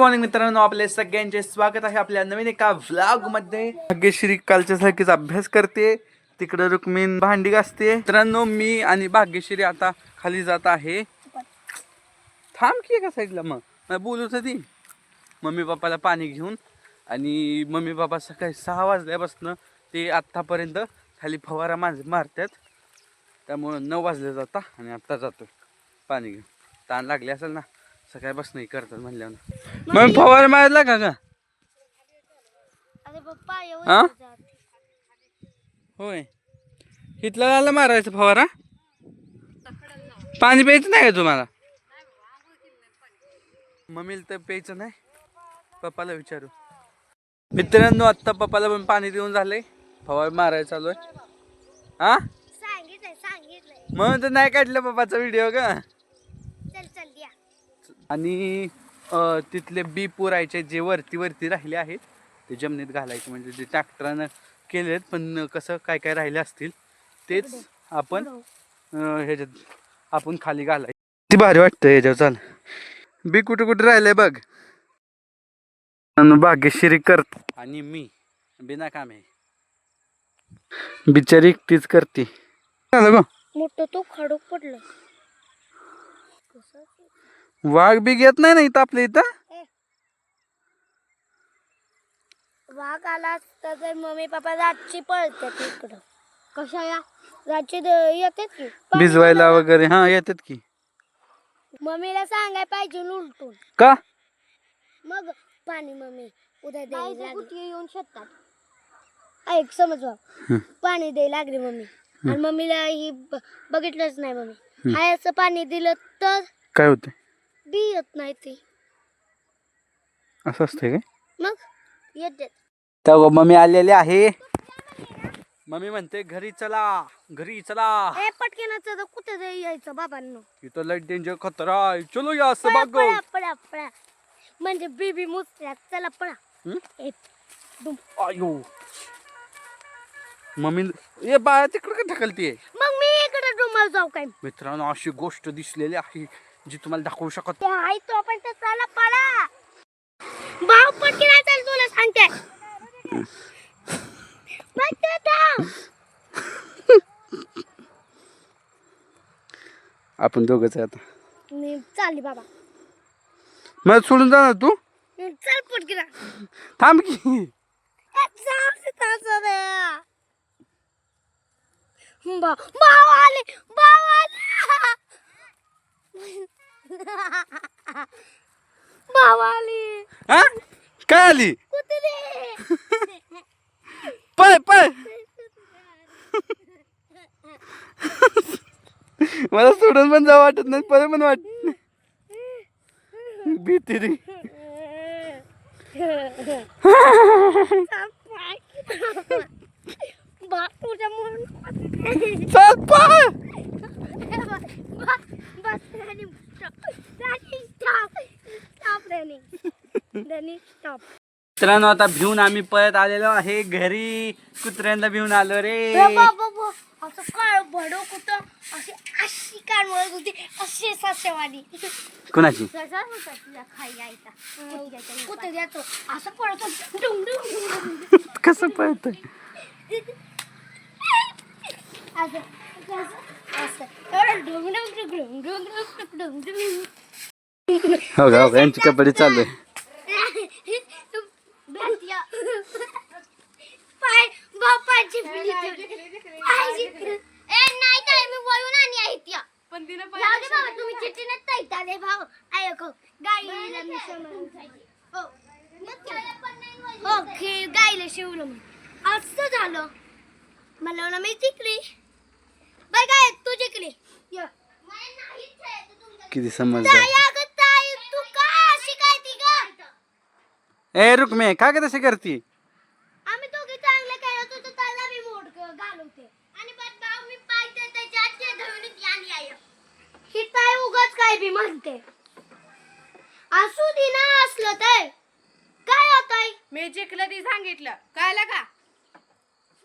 Morning मित्रांनो आपले सगळ्यांचे स्वागत आहे आपल्या नवीन एका व्लॉगमध्ये. भाग्यश्री कालच्या सारखीच अभ्यास करते. तिकडे रुक्मिण भांडी घासते. मित्रांनो मी आणि भाग्यश्री आता खाली जात आहे. थांब की एका साईडला मग. मला बोलत होती मम्मी पप्पाला पाणी घेऊन आणि मम्मी पप्पा सकाळी सहा वाजल्यापासून ते आत्तापर्यंत खाली फवारा माज मारतात. त्यामुळं नऊ वाजले जाता आणि आत्ता जातो पाणी घेऊन. ताण लागले असेल ना? सकाळपासून हे करतात म्हणल्यावर. मग फवारा मारला का का अरे पप्पा हा? एवढं जाते. होय. इथला झाला मारायचं फवारा? पाणी प्यायचं नाही का तुम्हाला? मम्मीला तर प्यायचं नाही. पप्पाला विचारू. मित्रांनो आत्ता पप्पाला पण पाणी देऊन झालंय. फवारा मारायला चालू आहे. हा? सांगितलंय सांगितलंय. म्हणून तर नाही काढलं पप्पाचा व्हिडिओ का आणि तिथले बी पुरायचे जे वरती वरती राहिले आहेत ते जमिनीत घालायचे. म्हणजे जे ट्रॅक्टरानं केलेत पण कसं काय काय राहिले असतील तेच आपण ह्याच्यात आपण खाली घालाय ती भारी वाटतं ह्याच्यावर चाल. बी कुठे कुठे राहिलंय बघ. भाग्यश्री कर आणि मी बिना काम. आहे बिचारी एकटीच करते. झालं गं. मोठं तो खडूक पडलं. वाघ बी घेत नाही ना इथं आपल्या इथं? वाघ आला असता तर मम्मी पप्पा रातची पळतात इकडं. कशा या? रातची द- येतात की? पाणी भिजवायला वगैरे हा येतात की. मम्मीला सांगाय पाहिजे उलटून. का? मग पाणी मम्मी उद्या द्यायला येऊन शकतात ऐक समज बाब. पाणी द्यायला लागली मम्मी. आणि मम्मीला ही ब- बघितलंच नाही मम्मी. हाय असं पाणी दिलं तर? काय होते बी येत नाही ते. असं असतंय काय? मग येत तेव्हा मम्मी आलेली आहे. मम्मी म्हणते घरी चला घरी चला. ए पटकेनाचं तर कुठे जाई यायचं बाबांनो? इथं लय डेंजर खतरा आहे. चलो या असं पळा बघ पळा पळा पळा. म्हणजे बेबी मुसल्यात चला पळा. हं? ए, दुम. आयो. मम्मी ए बाया तिकडे का ढकलतीये? मग मी इकडे डुमर जाऊ काय? मित्रांनो अशी गोष्ट दिसलेली आहे. जी तुम्हाला दाखवू शकत आहे तो आपण तर चला पळा. भाऊ चल तुला सांगते. थांब. आपण दोघंच आहे आता. मी चालली बाबा. मला सोडून जा ना तू. चल पटकेना. थांब की. भाऊ आले भाऊ आले. हा? काय आली? पळ पळ. मला सोडून पण जावं वाटत नाही पळ पण वाटत नाही. भीती रे. चल पळ मित्रांनो आता भिवून आम्ही पळत आलेलो आहे घरी. कुत्र्यांना भिवून आलो रे. बाबा असं काळ भडो कुठं? अशी अशी होती. अशी कुणाची? कुठे असं पळतो डुंग डुंग डुंग डुंग. कसं पळत? असं कसं? असं. एवढं डुंग डुंग डुंग डुंग डुंग डुंग डुंग डुंग. हो का हो का. यांची कबड्डी चालू आहे बेटिया. पाय बापाची पिली पायची ए नाही ताई मी वळून आणि आहे त्या पण तिने जाऊ दे बाबा तुम्ही चिठ्ठी नाही ताई ताले भाऊ ऐक हो गाईला मी समजून सांगितलं. हो. हो खी- गाईला शिवलं मी. असं झालं. मला मी जिंकली. बाय काय तू जिंकली. किती समज ताई अगं ताई तू का अशी काय ती ग? ए रुक्मे का का तशी करती? आम्ही दोघे चांगले खेळत होतो त्याला मी मोड घालवते. आणि पण भाऊ मी पाहिजे त्याच्या धरून ही ताई उगाच काय बी म्हणते. असू दे ना असलं तर. काय होतंय मी जिंकलं ती सांगितलं. कळलं का?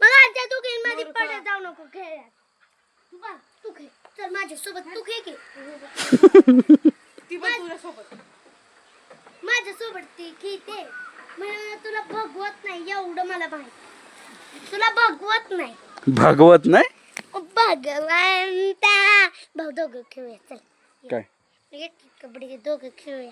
मग आजच्या दोघींमध्ये पडत जाऊ नको खेळात बरं तू खेळ चल माझ्यासोबत तू खेळ की ती पण तुझ्या सोबत माझ्यासोबत ती खेळते म्हणून तुला भगवत नाही एवढं मला माहिती. तुला भगवत नाही. भागवत नाही? भगवंता. भाऊ दोघं खेळूया चल. काय? एक कबड्डी दोघं खेळूया.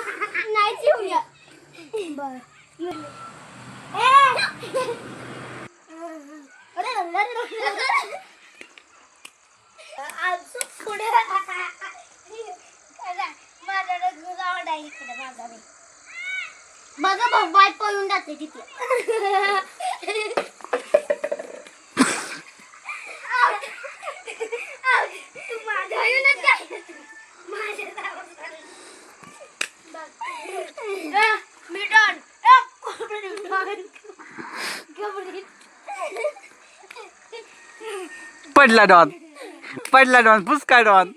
आहे इकडे माझा बघा भाऊ बाय पळून जाते तिथे. पडला डॉन. पडला डॉन पुसका डॉन.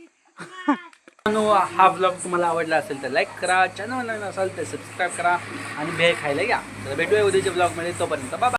हा ब्लॉग तुम्हाला आवडला असेल तर लाईक करा चॅनल नवीन असाल तर सबस्क्राईब करा आणि भेळ खायला या. तर भेटूया उद्याच्या ब्लॉगमध्ये तोपर्यंत बाबा